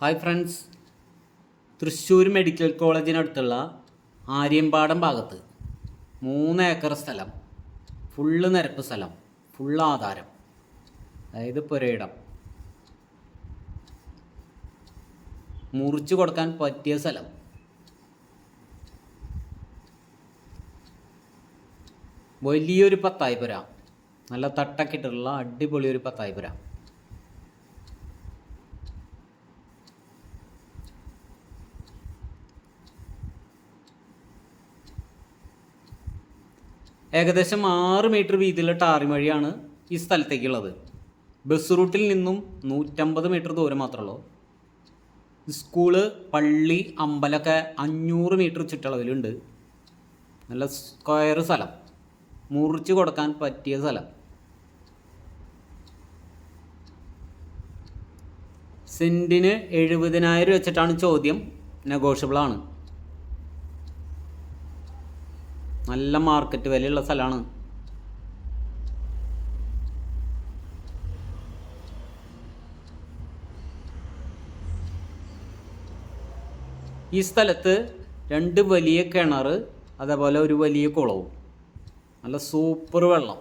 Hi friends Thrissur medical കോളേജിനടുത്തുള്ള ആര്യമ്പാടം ഭാഗത്ത് മൂന്ന് ഏക്കർ സ്ഥലം ഫുള്ള് നിരപ്പ് സ്ഥലം ഫുള്ള് ആധാരം. അതായത് പുരയിടം. മുറിച്ചു കൊടുക്കാൻ പറ്റിയ സ്ഥലം. വലിയൊരു പത്തായിപ്പുര. നല്ല തട്ടക്കിട്ടുള്ള അടിപൊളി ഒരു പത്തായി ഏകദേശം ആറ് മീറ്റർ വീതിയിലുള്ള ടാറിമഴിയാണ് ഈ സ്ഥലത്തേക്കുള്ളത്. ബസ് റൂട്ടിൽ നിന്നും നൂറ്റമ്പത് മീറ്റർ ദൂരം മാത്രമേ ഉള്ളൂ. സ്കൂൾ പള്ളി അമ്പലമൊക്കെ അഞ്ഞൂറ് മീറ്റർ ചുറ്റളവിലുണ്ട്. നല്ല സ്ക്വയർ സ്ഥലം. മുറിച്ച് കൊടുക്കാൻ പറ്റിയ സ്ഥലം. സെന്റിന് എഴുപതിനായിരം വെച്ചിട്ടാണ് ചോദ്യം. നെഗോഷ്യബിൾ ആണ് നല്ല മാർക്കറ്റ് വിലയുള്ള സ്ഥലമാണ് ഈ സ്ഥലത്ത് രണ്ട് വലിയ കിണർ അതേപോലെ ഒരു വലിയ കുളവും. നല്ല സൂപ്പർ വെള്ളം.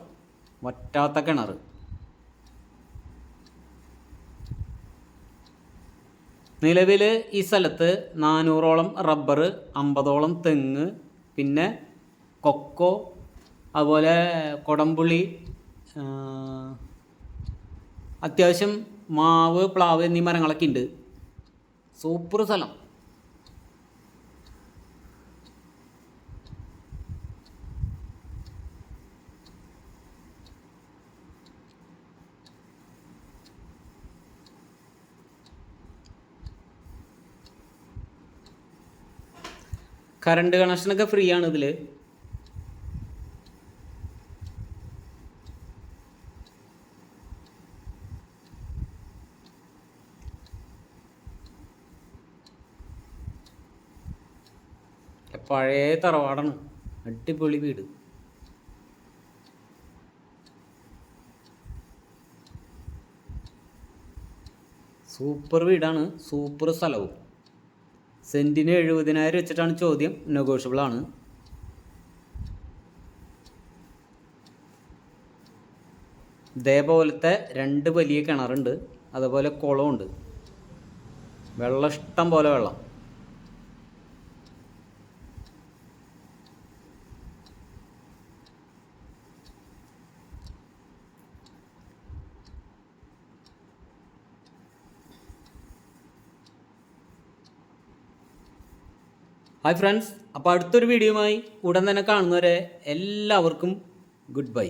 വറ്റാത്ത കിണർ നിലവിൽ ഈ സ്ഥലത്ത് നാനൂറോളം റബ്ബർ അമ്പതോളം തെങ്ങ് പിന്നെ കൊക്കോ അതുപോലെ കൊടംപുളി അത്യാവശ്യം മാവ് പ്ലാവ് എന്നീ മരങ്ങളൊക്കെ ഉണ്ട് സൂപ്പർ സ്ഥലം. കറണ്ട് കണക്ഷനൊക്കെ ഫ്രീ ആണ് ഇതിൽ പഴയ തറവാടാണ്. അടിപൊളി വീട്. സൂപ്പർ വീടാണ്. സൂപ്പർ സ്ഥലവും. സെന്റിന് എഴുപതിനായിരം വെച്ചിട്ടാണ് ചോദ്യം. നെഗോഷ്യബിൾ ആണ്. ഇതേപോലത്തെ രണ്ട് വലിയ കിണറുണ്ട്. അതുപോലെ കുളമുണ്ട് വെള്ളം ഇഷ്ടം പോലെ വെള്ളം. ഹായ് ഫ്രണ്ട്സ് അപ്പോൾ അടുത്തൊരു വീഡിയോയുമായി ഉടൻ തന്നെ കാണുന്നവരെ എല്ലാവർക്കും ഗുഡ് ബൈ